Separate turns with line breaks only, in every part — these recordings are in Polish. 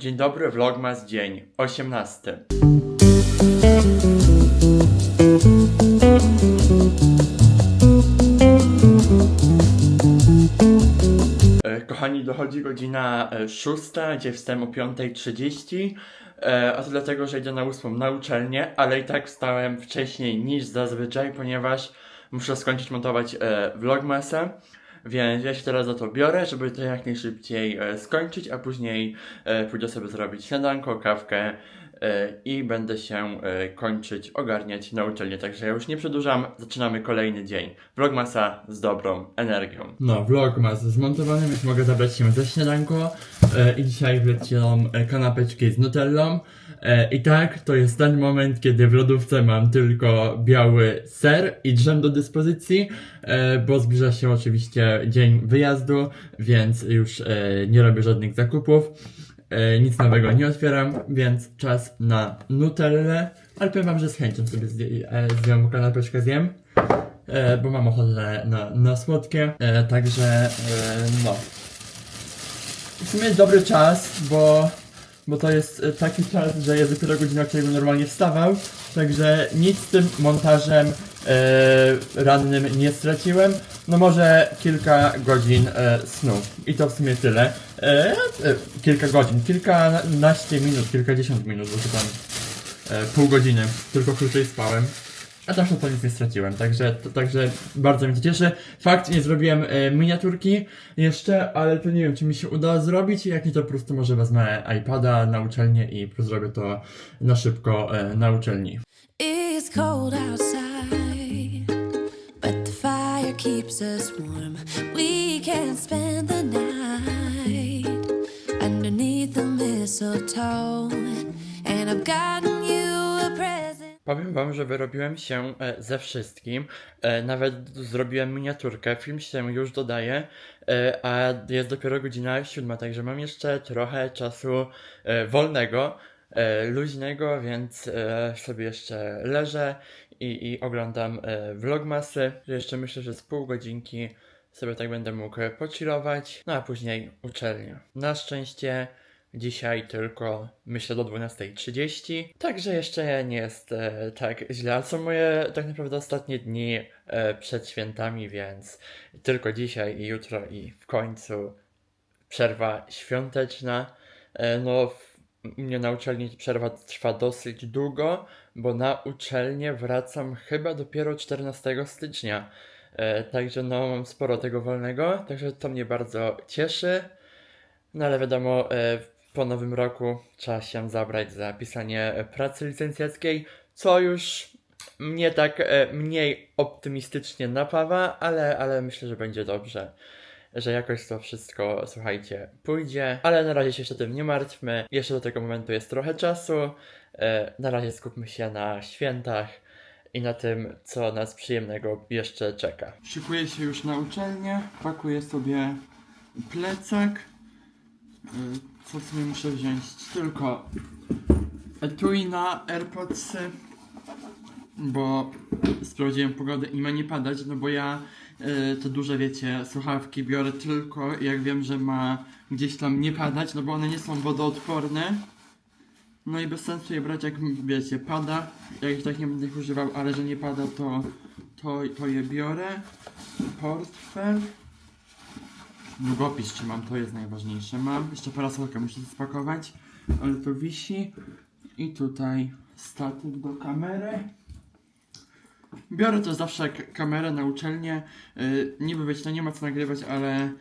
Dzień dobry, Vlogmas, dzień 18. E, Kochani, dochodzi godzina e, 6, gdzie wstałem o 5.30, e, a to dlatego, że idę na 8 na uczelnię, ale i tak wstałem wcześniej niż zazwyczaj, ponieważ muszę skończyć montować e, Vlogmasa, więc ja się teraz za to biorę, żeby to jak najszybciej e, skończyć, a później e, pójdę sobie zrobić śniadanko, kawkę e, i będę się kończyć, ogarniać na uczelnię. Także ja już nie przedłużam, zaczynamy kolejny dzień. Vlogmasa z dobrą energią. No, vlogmas zmontowany, więc mogę zabrać się ze śniadanko i dzisiaj wlecią e, kanapeczki z nutellą. E, I tak, to jest ten moment, kiedy w lodówce mam tylko biały ser i drzem do dyspozycji, e, bo zbliża się oczywiście dzień wyjazdu, więc już e, nie robię żadnych zakupów. Nic nowego nie otwieram, więc czas na nutellę. Ale powiem wam, że z chęcią sobie zjem kanapeczkę zjem, bo mam ochotę na, na słodkie. Także no. W sumie dobry czas, bo, bo to jest e, taki czas, że jest dopiero godzina, której bym normalnie wstawał. Także nic z tym montażem e, rannym nie straciłem. No może kilka godzin e, snu. I to w sumie tyle. Kilka godzin, kilkanaście minut, kilkadziesiąt minut, bo to tam e, pół godziny. Tylko krócej spałem. A na to nic nie straciłem, także, to, także bardzo mnie to cieszy. Fakt, nie zrobiłem e, miniaturki jeszcze, ale to nie wiem, czy mi się uda zrobić. Jak nie, to po prostu może wezmę iPada na uczelnię i zrobię to na szybko e, na uczelni.
It's cold outside, but the fire keeps us warm. We can spend the night underneath the mistletoe, and I've gotten you.
Powiem wam, że wyrobiłem się e, ze wszystkim. E, nawet zrobiłem miniaturkę, film się już dodaje, e, a jest dopiero godzina siódma, także mam jeszcze trochę czasu wolnego, luźnego, więc sobie jeszcze leżę i, i oglądam vlogmasy. Jeszcze myślę, że z pół godzinki sobie tak będę mógł pochillować, no a później uczelnia. Na szczęście Dzisiaj tylko myślę do 12.30, także jeszcze nie jest e, tak źle. Są moje tak naprawdę ostatnie dni e, przed świętami, więc tylko dzisiaj i jutro i w końcu przerwa świąteczna. E, no, w, mnie na uczelni przerwa trwa dosyć długo, bo na uczelnię wracam chyba dopiero 14 stycznia. E, także no, mam sporo tego wolnego, także to mnie bardzo cieszy. No ale wiadomo, e, po nowym roku trzeba się zabrać za pisanie e, pracy licencjackiej, co już mnie tak e, mniej optymistycznie napawa, ale, ale myślę, że będzie dobrze. Że jakoś to wszystko, słuchajcie, pójdzie. Ale na razie się jeszcze tym nie martwmy. Jeszcze do tego momentu jest trochę czasu. E, Na razie skupmy się na świętach i na tym, co nas przyjemnego jeszcze czeka. Szykuję się już na uczelnię, pakuję sobie plecak. Y, Co sobie muszę wziąć? Tylko etui na AirPodsy, bo sprawdziłem pogodę i ma nie padać, no bo ja y, te duże, wiecie, słuchawki biorę tylko jak wiem, że ma gdzieś tam nie padać, no bo one nie są wodoodporne. No i bez sensu je brać, jak wiecie, pada. Jak ich tak nie będę ich używał, ale że nie pada, to, to, to je biorę. Portfel. Długopis trzymam, to jest najważniejsze. Mam jeszcze parasolkę, muszę spakować, ale to wisi. I tutaj statyw do kamery. Biorę też zawsze kamerę na uczelnię. Yy, niby wiecie, to nie ma co nagrywać, ale,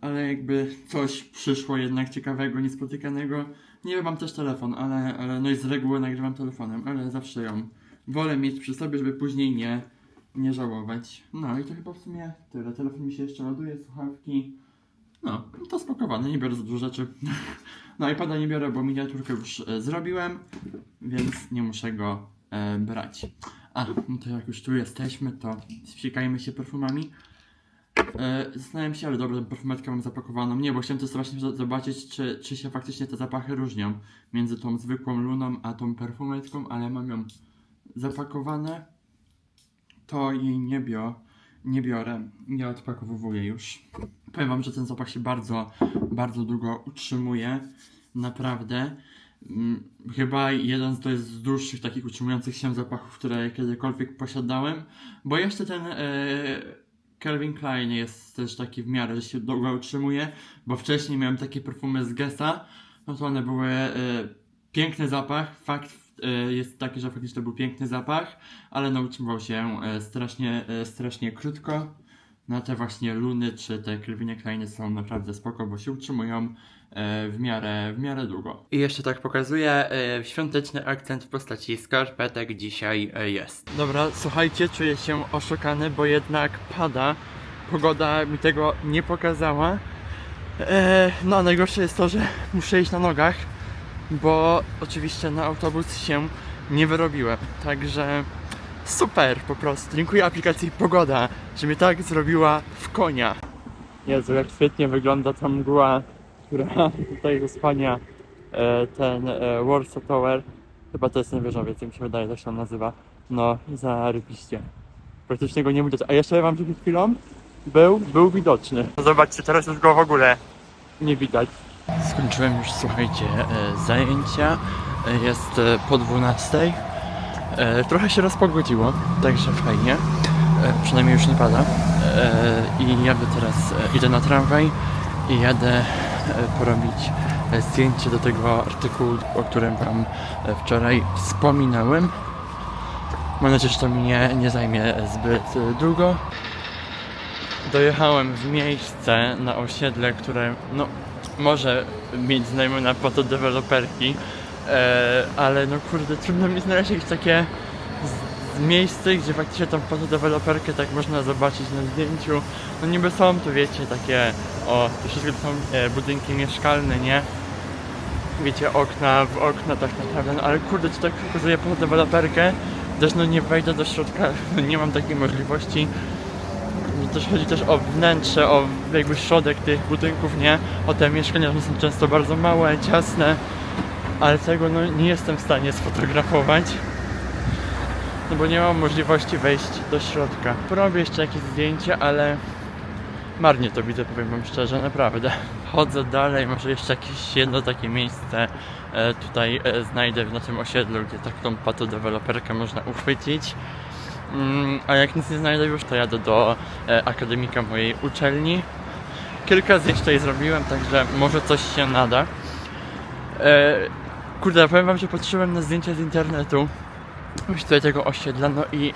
ale jakby coś przyszło jednak ciekawego, niespotykanego. Nie mam też telefon, ale, ale no i z reguły nagrywam telefonem, ale zawsze ją wolę mieć przy sobie, żeby później nie, nie żałować. No i to chyba w sumie tyle. Telefon mi się jeszcze ładuje, słuchawki. No, to spakowane, nie biorę za dużo rzeczy. No iPada nie biorę, bo miniaturkę już e, zrobiłem, więc nie muszę go e, brać. A, no to jak już tu jesteśmy, to wsikajmy się perfumami. E, zastanawiam się, ale dobrze, perfumetkę mam zapakowaną. Nie, bo chciałem za- zobaczyć, czy, czy się faktycznie te zapachy różnią między tą zwykłą luną, a tą perfumetką, ale mam ją zapakowane. To jej nie, bio, nie biorę, nie odpakowuję już. Powiem wam, że ten zapach się bardzo, bardzo długo utrzymuje. Naprawdę. Mm, Chyba jeden z to jest z dłuższych takich utrzymujących się zapachów, które kiedykolwiek posiadałem. Bo jeszcze ten e, Calvin Klein jest też taki w miarę, że się długo utrzymuje. Bo wcześniej miałem takie perfumy z Gessa. No to one były e, piękny zapach. Fakt jest taki, że faktycznie był piękny zapach, ale no utrzymywał się e, strasznie, e, strasznie krótko. No te właśnie Luny czy te Calvin Kleiny są naprawdę spoko, bo się utrzymują e, w miarę, w miarę długo. I jeszcze tak pokazuję, e, świąteczny akcent w postaci skarpetek dzisiaj e, jest. Dobra, słuchajcie, czuję się oszukany, bo jednak pada. Pogoda mi tego nie pokazała. E, no, a najgorsze jest to, że muszę iść na nogach, bo oczywiście na autobus się nie wyrobiłem. Także super po prostu. Dziękuję aplikacji Pogoda, że mnie tak zrobiła w konia. Jezu, jak świetnie wygląda ta mgła, która tutaj zasłania e, ten e, Warsaw Tower. Chyba to jest ten wieżowiec, jak mi się wydaje, tak się on nazywa. No, zarybiście. Praktycznie go nie widać. A jeszcze wam przed chwilą był, był widoczny. Zobaczcie, teraz już go w ogóle nie widać. Skończyłem już, słuchajcie, e, zajęcia. E, Jest e, po 12. E, trochę się rozpogodziło, także fajnie. Przynajmniej już nie pada. I jadę teraz, idę na tramwaj i jadę porobić zdjęcie do tego artykułu, o którym Wam wczoraj wspominałem. Mam nadzieję, że to mi nie, zajmie zbyt długo. Dojechałem w miejsce na osiedle, które no, może mieć znamiona fotodeweloperki, e, ale no kurde, trudno mi znaleźć jakieś takie miejsce, gdzie faktycznie tą fotodeweloperkę tak można zobaczyć na zdjęciu. No niby są tu, wiecie, takie, o, troszeczkę to są e, budynki mieszkalne, nie? Wiecie, okna w okna tak naprawdę, no ale kurde, czy tak pokazuję fotodeweloperkę, też no nie wejdę do środka, no nie mam takiej możliwości. Też chodzi też o wnętrze, o jakby środek tych budynków, nie? O te mieszkania, one są często bardzo małe, ciasne, ale tego no nie jestem w stanie sfotografować. No bo nie mam możliwości wejść do środka. Porobię jeszcze jakieś zdjęcie, ale marnie to widzę, powiem wam szczerze, naprawdę. Chodzę dalej, może jeszcze jakieś jedno takie miejsce e, tutaj e, znajdę na tym osiedlu, gdzie taką patodeweloperkę można uchwycić. Mm, a jak nic nie znajdę już, to jadę do e, akademika mojej uczelni. Kilka zdjęć tutaj zrobiłem, także może coś się nada. E, kurde, powiem wam, że patrzyłem na zdjęcia z internetu już tutaj tego osiedla, no i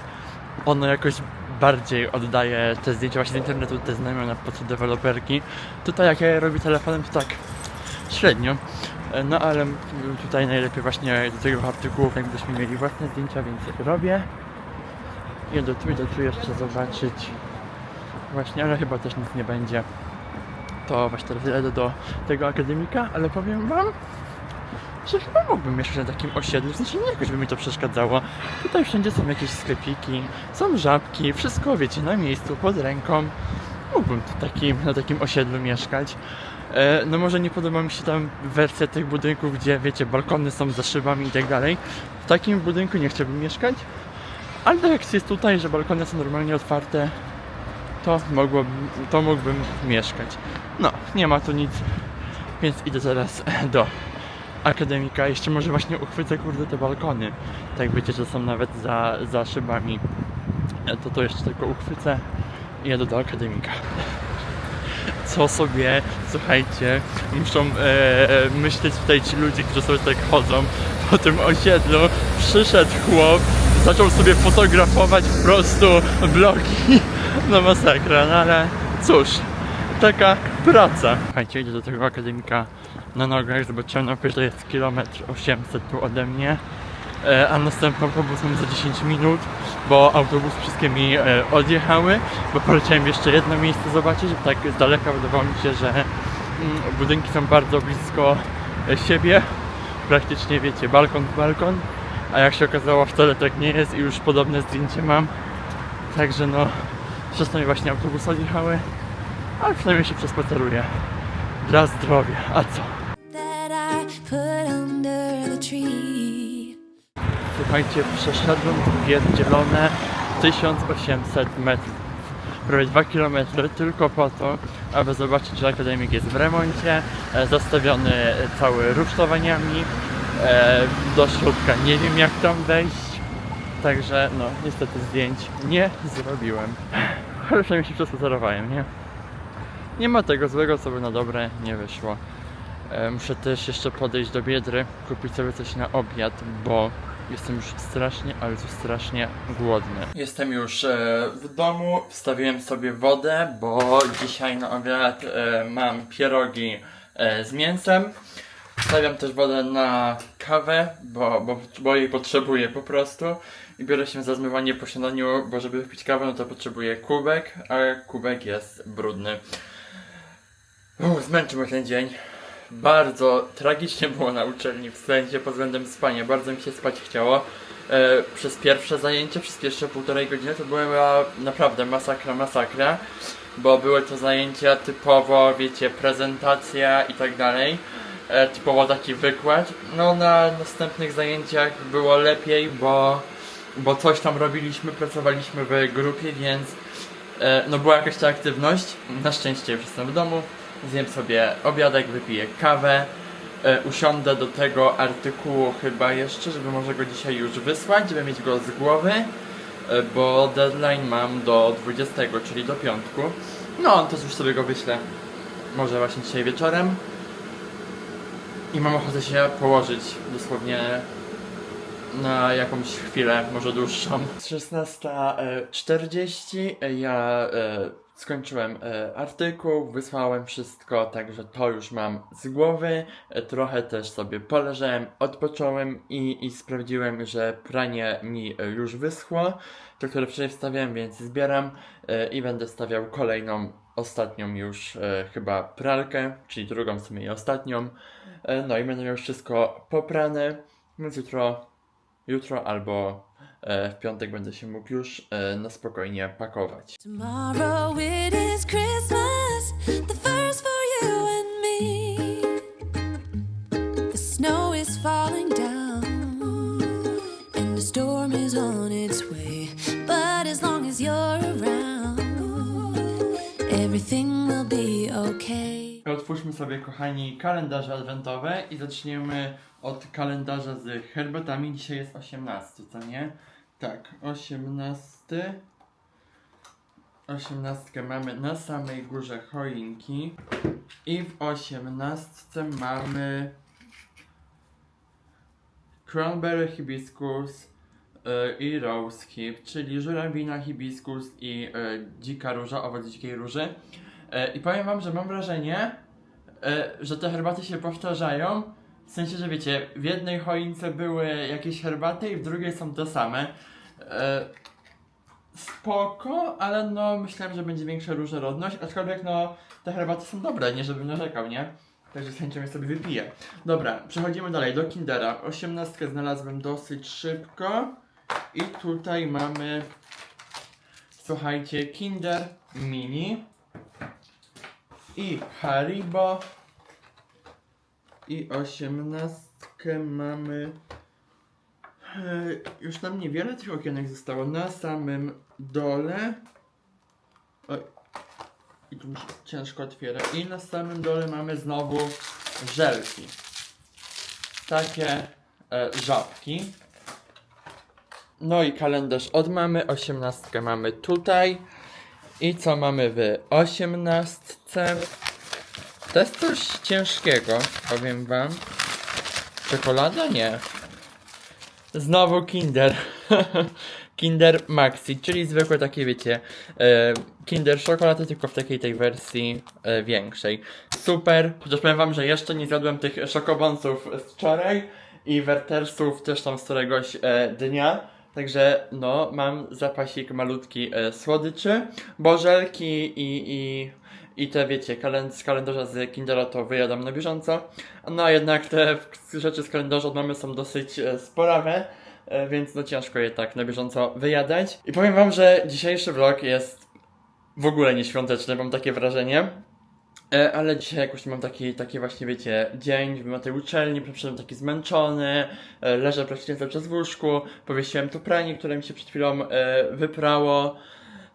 ono jakoś bardziej oddaje te zdjęcia właśnie z internetu, te znamiona po deweloperki. Tutaj jak ja je robię telefonem, to tak średnio. E, No ale tutaj najlepiej właśnie do tego artykułu, jakbyśmy mieli własne zdjęcia, więc robię. Jedę tu, idę tu jeszcze zobaczyć. Właśnie, ale chyba też nic nie będzie. To właśnie teraz jadę do tego akademika, ale powiem wam, że chyba mógłbym mieszkać na takim osiedlu, w nie jakoś by mi to przeszkadzało. Tutaj wszędzie są jakieś sklepiki, są żabki, wszystko wiecie, na miejscu, pod ręką. Mógłbym tu takim, na takim osiedlu mieszkać. E, no może nie podoba mi się tam wersja tych budynków, gdzie wiecie, balkony są za szybami i tak dalej. W takim budynku nie chciałbym mieszkać. Ale tak jak jest tutaj, że balkony są normalnie otwarte, to, mogłabym, to mógłbym mieszkać. No, nie ma tu nic, więc idę teraz do akademika. Jeszcze może właśnie uchwycę kurde te balkony. Tak wiecie, że są nawet za, za szybami. E, To to jeszcze tylko uchwycę i jadę do akademika. Co sobie, słuchajcie, muszą e, myśleć tutaj ci ludzie, którzy sobie tak chodzą po tym osiedlu. Przyszedł chłop, zaczął sobie fotografować po prostu bloki. No masakra, no ale cóż, taka praca. Słuchajcie, idę do tego akademika na nogach, zobaczyłem na że jest kilometr 800 tu ode mnie, e, a następny autobus mam za 10 minut, bo autobus wszystkie mi e, odjechały, bo poleciałem jeszcze jedno miejsce zobaczyć, bo tak z daleka wydawało mi się, że mm, budynki są bardzo blisko e, siebie, praktycznie wiecie, balkon w balkon, a jak się okazało wcale tak nie jest i już podobne zdjęcie mam, także no, przez to mi właśnie autobus odjechały, ale przynajmniej się przespaceruję. Dla zdrowia, a co? Słuchajcie, przeszedłem pierdzielone 1800 metrów. prawie 2 km tylko po to, aby zobaczyć, że akademik jest w remoncie, e, zastawiony cały rusztowaniami. E, do środka nie wiem jak tam wejść, także no niestety zdjęć nie zrobiłem. Ale przynajmniej się przespacerowałem, nie? Nie ma tego złego, co by na dobre nie wyszło. E, muszę też jeszcze podejść do Biedry, kupić sobie coś na obiad, bo jestem już strasznie, ale to strasznie głodny. Jestem już e, w domu, wstawiłem sobie wodę, bo dzisiaj na obiad mam pierogi z mięsem. Wstawiam też wodę na kawę, bo, bo, bo jej potrzebuję po prostu. I biorę się za zmywanie po śniadaniu, bo żeby wypić kawę, no to potrzebuję kubek, a kubek jest brudny. Uff, zmęczył ten dzień. Bardzo tragicznie było na uczelni w sensie pod względem spania. Bardzo mi się spać chciało. E, przez pierwsze zajęcie, przez pierwsze półtorej godziny to była naprawdę masakra, masakra. Bo były to zajęcia typowo, wiecie, prezentacja i tak dalej. E, typowo taki wykład. No na następnych zajęciach było lepiej, bo, bo coś tam robiliśmy, pracowaliśmy w grupie, więc E, no była jakaś ta aktywność. Na szczęście już jestem w domu. Zjem sobie obiadek, wypiję kawę. E, usiądę do tego artykułu chyba jeszcze, żeby może go dzisiaj już wysłać, żeby mieć go z głowy. Bo deadline mam do 20, czyli do piątku. No, to już sobie go wyślę. Może właśnie dzisiaj wieczorem. I mam ochotę się położyć dosłownie na jakąś chwilę, może dłuższą. 16.40 ja e, skończyłem e, artykuł, wysłałem wszystko, także to już mam z głowy. E, trochę też sobie poleżałem, odpocząłem i, i sprawdziłem, że pranie mi e, już wyschło. To, które wcześniej wstawiałem, więc zbieram e, i będę stawiał kolejną, ostatnią już e, chyba pralkę, czyli drugą w sumie i ostatnią. E, no i będę miał wszystko poprane, więc jutro jutro albo e, w piątek będę się mógł już e, na spokojnie pakować.
Tomorrow it is Christmas, the first for you and me. The snow is falling down, and the storm is on its way. But as long as you're around,
sobie, kochani, kalendarze adwentowe i zaczniemy od kalendarza z herbatami. Dzisiaj jest 18, co nie? Tak, 18. 18 mamy na samej górze choinki i w 18 mamy cranberry hibiscus e, i rose hip, czyli żurawina, hibiskus i e, dzika róża, owoc dzikiej róży. E, I powiem wam, że mam wrażenie, że te herbaty się powtarzają. W sensie, że wiecie, w jednej choince były jakieś herbaty i w drugiej są te same. E, spoko, ale no myślałem, że będzie większa różnorodność, aczkolwiek no te herbaty są dobre, nie żebym narzekał, nie? Także z chęcią je sobie wypiję. Dobra, przechodzimy dalej do Kindera. 18 znalazłem dosyć szybko. I tutaj mamy, słuchajcie, Kinder Mini i Haribo. I osiemnastkę mamy. E, już nam niewiele tych okienek zostało. Na samym dole. I tu ciężko otwiera i na samym dole mamy znowu żelki. Takie e, żabki. No i kalendarz. Od mamy, osiemnastkę mamy tutaj. I co mamy w osiemnastce? To jest coś ciężkiego, powiem wam. Czekolada? Nie. Znowu Kinder. Kinder Maxi, czyli zwykłe takie, wiecie, e, Kinder Czekolady, tylko w takiej tej wersji e, większej. Super, chociaż powiem wam, że jeszcze nie zjadłem tych szokobonsów z wczoraj i wertersów też tam z któregoś e, dnia. Także no, mam zapasik malutki słodyczy, bożelki i, i, i te wiecie, kalend- z kalendarza z Kindera to wyjadam na bieżąco. No a jednak te rzeczy z kalendarza od mamy są dosyć e, sporawe, e, więc no ciężko je tak na bieżąco wyjadać. I powiem wam, że dzisiejszy vlog jest w ogóle nieświąteczny, mam takie wrażenie. E, Ale dzisiaj jakoś mam taki, taki właśnie, wiecie, dzień, byłem na tej uczelni, przyszedłem taki zmęczony, e, leżę praktycznie cały czas w łóżku, powiesiłem to pranie, które mi się przed chwilą e, wyprało,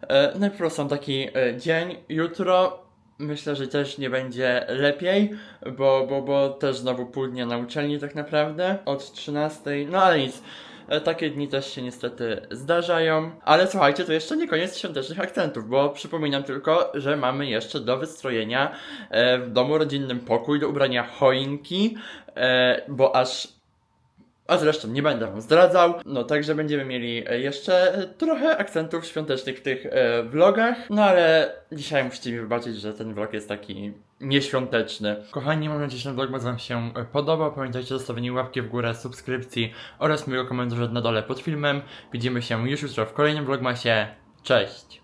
E, no i po prostu taki e, dzień. Jutro myślę, że też nie będzie lepiej, bo, bo, bo też znowu pół dnia na uczelni tak naprawdę od 13. No ale nic. E, Takie dni też się niestety zdarzają. Ale słuchajcie, to jeszcze nie koniec świątecznych akcentów, bo przypominam tylko, że mamy jeszcze do wystrojenia e, w domu rodzinnym pokój do ubrania choinki, e, bo aż a zresztą nie będę wam zdradzał. No także będziemy mieli e, jeszcze trochę akcentów świątecznych w tych e, vlogach. No ale dzisiaj musicie mi wybaczyć, że ten vlog jest taki nieświąteczny. Kochani, mam nadzieję, że ten vlog wam się e, podobał. Pamiętajcie o zostawieniu łapki w górę, subskrypcji oraz mojego komentarza na dole pod filmem. Widzimy się już jutro w kolejnym vlogmasie. Cześć!